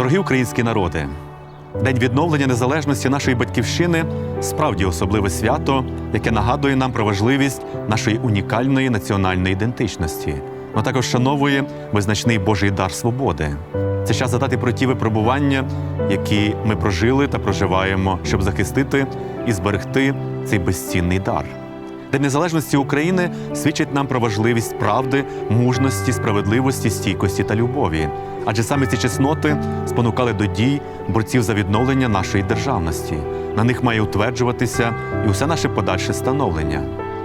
Дорогі українські народи, День відновлення незалежності нашої батьківщини справді особливе свято, яке нагадує нам про важливість нашої унікальної національної ідентичності, але також шановує визначний Божий дар свободи. Це час задати про ті випробування, які ми прожили та проживаємо, щоб захистити і зберегти цей безцінний дар. День незалежності України свідчить нам про важливість правди, мужності, справедливості, стійкості та любові. Адже саме ці чесноти спонукали до дій борців за відновлення нашої державності. На них має утверджуватися і усе наше подальше становлення.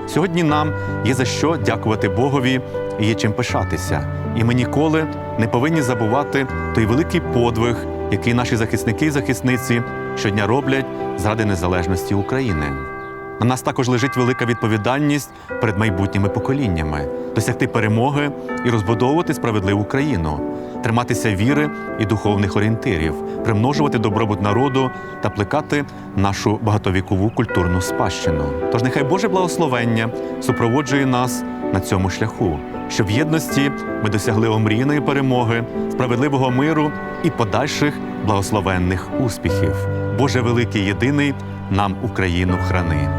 Сьогодні нам є за що дякувати Богові і є чим пишатися. І ми ніколи не повинні забувати той великий подвиг, який наші захисники і захисниці щодня роблять заради незалежності України. На нас також лежить велика відповідальність перед майбутніми поколіннями досягти перемоги і розбудовувати справедливу країну, триматися віри і духовних орієнтирів, примножувати добробут народу та плекати нашу багатовікову культурну спадщину. Тож нехай Боже благословення супроводжує нас на цьому шляху, щоб в єдності ми досягли омрійної перемоги, справедливого миру і подальших благословенних успіхів. Боже великий єдиний нам Україну храни.